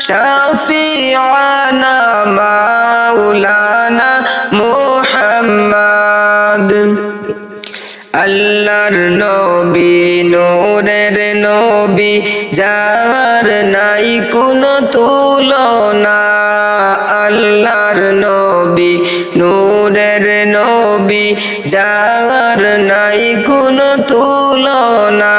شفيعنا مولانا محمد আল্লাহর নবী নূরের নবী যার নাই কোনো তুলনা আল্লাহর নবী নূরের নবী যার নাই কোনো তুলনা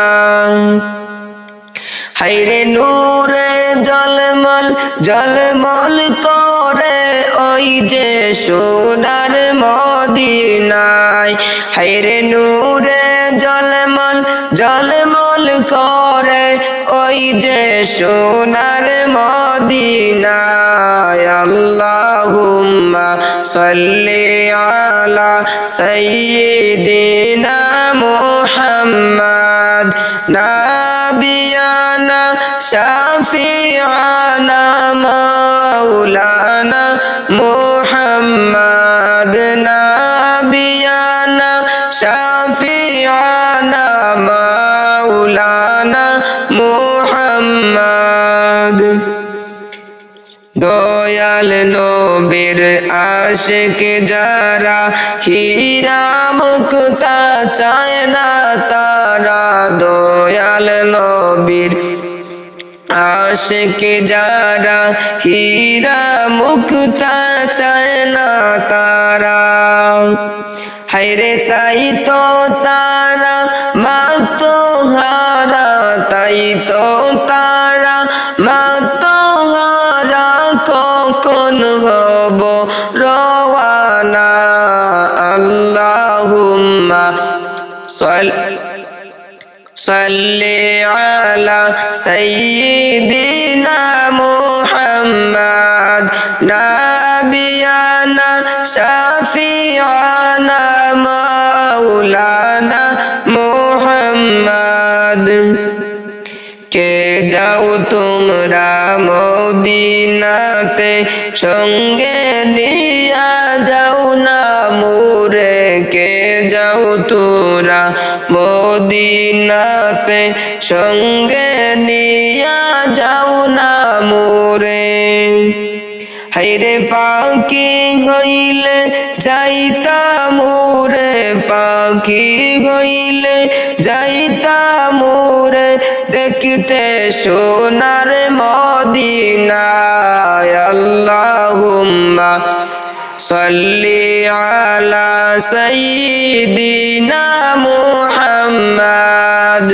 হাইরে নূরে জলমল জলমল করে ওই যে সোনার মদিনায়। হাইরে নূরে জলমল জলমল করে ওই যে সোনার মদিনায়। আল্লাহুম্মা সাল্লি আলা সাইয়্যিদিনা মুহাম্মদ। নাবিয়ানা শাফিআনা মাওলানা মুহাম্মদ নাবিয়ানা শাফিআনা মাওলানা মুহাম্মদ দয়াল নবীর আশিক যারা হীরা মুক্তা চায় না তারা দয়াল আশিক যারা হীরা মুক্তা চায় না তারা। হাইরে তাই তো তারা মাত হারা তাই তো তারা মাত হারা কখন হব রওয়ানা? আল্লাহুম্মা সাল صل على سيدنا محمد نبينا شفيعنا مولانا محمد কে যাও তোমরা মদিনাতে সঙ্গে নিয়া যাও না মোরে কে যাও তোরা মদিনাতে সঙ্গে নিয়া যাও না মোরে। হাইরে পাখি হইলে যাইতা মোরে, পাখি হইলে যাইতা মোরে। দেখতে সোনার মদিনায় আল্লাহুম্মা صلي على سيدنا محمد.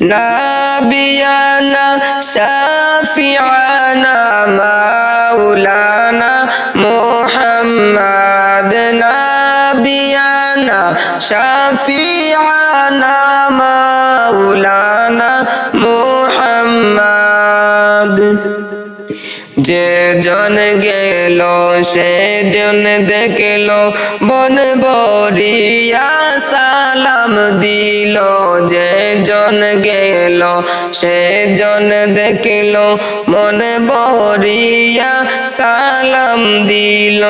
نبينا شافعنا مولانا محمد. نبينا شافعنا مولانا محمد. যে জন গেল সে জন দেখল, বন বরিয়া সালাম দিল। যে জন গেল সে জন দেখল মন বরিয়া সালাম দিল।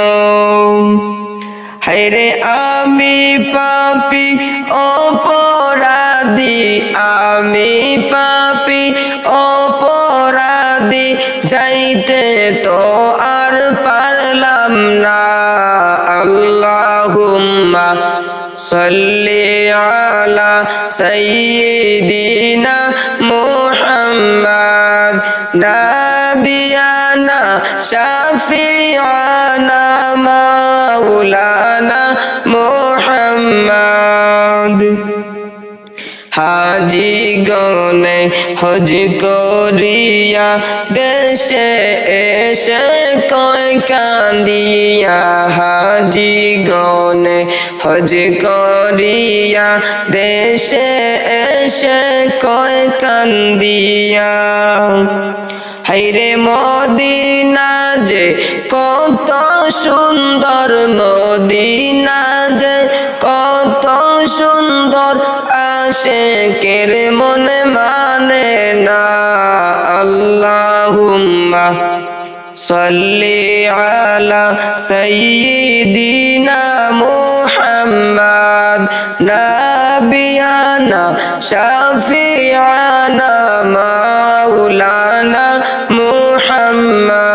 হাইরে আমি পাপি, অপরাধী, আমি পাপি অপরাধী যাইতে তো আর পারলাম না। আল্লাহুম্মা সাল্লি আলা সাইয়্যিদিনা মুহাম্মদ। নাবিয়ানা শাফিআনা মাওলানা মুহাম্মদ। হাজি গনে হজ করিয়া দেশে এসে কয় কান্দিয়া, হাজি গনে হজ করিয়া দেশে এসে কয় কান্দিয়া। হাইরে মদিনা যে কত সুন্দর, মদিনা যে কত সুন্দর شكر من ماننا اللهم صل على سيدنا محمد نبينا شفيعنا مولانا محمد